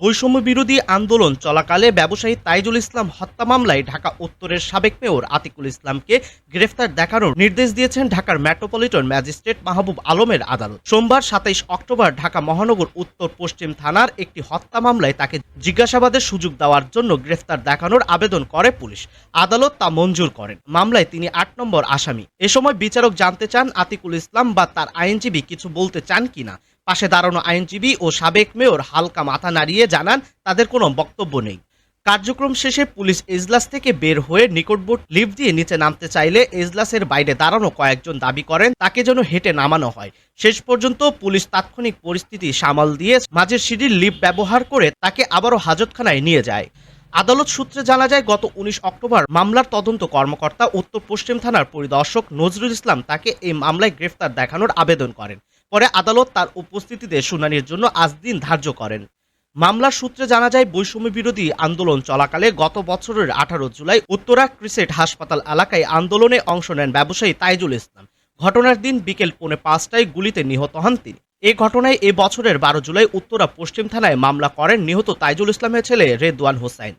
বৈষম্য বিরোধী আন্দোলন চলাকালে ব্যবসায়ী তাইজুল ইসলাম হত্যা মামলায় ঢাকা উত্তরের সাবেক মেয়র আতিকুল ইসলামকে গ্রেফতার দেখানোর নির্দেশ দিয়েছেন ঢাকার মেট্রোপলিটন ম্যাজিস্ট্রেট মাহবুব আলমের আদালত। সোমবার সাতাইশ অক্টোবর ঢাকা মহানগর উত্তর পশ্চিম থানার একটি হত্যা মামলায় তাকে জিজ্ঞাসাবাদের সুযোগ দেওয়ার জন্য গ্রেফতার দেখানোর আবেদন করে পুলিশ। আদালত তা মঞ্জুর করেন। মামলায় তিনি আট নম্বর আসামি। এ সময় বিচারক জানতে চান আতিকুল ইসলাম বা তার আইনজীবী কিছু বলতে চান কিনা। পাশে দাঁড়ানো আইনজীবী ও সাবেক মেয়র হালকা মাথা নাড়িয়ে জানান, তাদের কোনো বক্তব্য নেই। কার্যক্রম শেষে পুলিশ এজলাস থেকে বের হয়ে নিকটবর্তী লিফট দিয়ে নিচে নামতে চাইলে এজলাসের বাইরে দাঁড়ানো কয়েকজন দাবি করেন, তাকে যেন হেঁটে নামানো হয়। শেষ পর্যন্ত পুলিশ তাৎক্ষণিক পরিস্থিতি সামাল দিয়ে মাঝের সিঁড়ির লিফট ব্যবহার করে তাকে আবারও হাজতখানায় নিয়ে যায়। আদালত সূত্রে জানা যায়, গত উনিশ অক্টোবর মামলার তদন্ত কর্মকর্তা উত্তর পশ্চিম থানার পরিদর্শক নজরুল ইসলাম তাকে এই মামলায় গ্রেফতার দেখানোর আবেদন করেন। পরে আদালত তার উপস্থিতিতে শুনানির জন্য আজ দিন ধার্য করেন। মামলার সূত্রে জানা যায়, বৈষম্য বিরোধী আন্দোলন চলাকালে গত বছরের আঠারো জুলাই উত্তরা ক্রিসেট হাসপাতাল এলাকায় আন্দোলনে অংশ নেন ব্যবসায়ী তাইজুল ইসলাম। ঘটনার দিন বিকেল পৌনে পাঁচটায় গুলিতে নিহত হন তিনি। এ ঘটনায় এ বছরের বারো জুলাই উত্তরা পশ্চিম থানায় মামলা করেন নিহত তাইজুল ইসলামের ছেলে রেদওয়ান হোসাইন।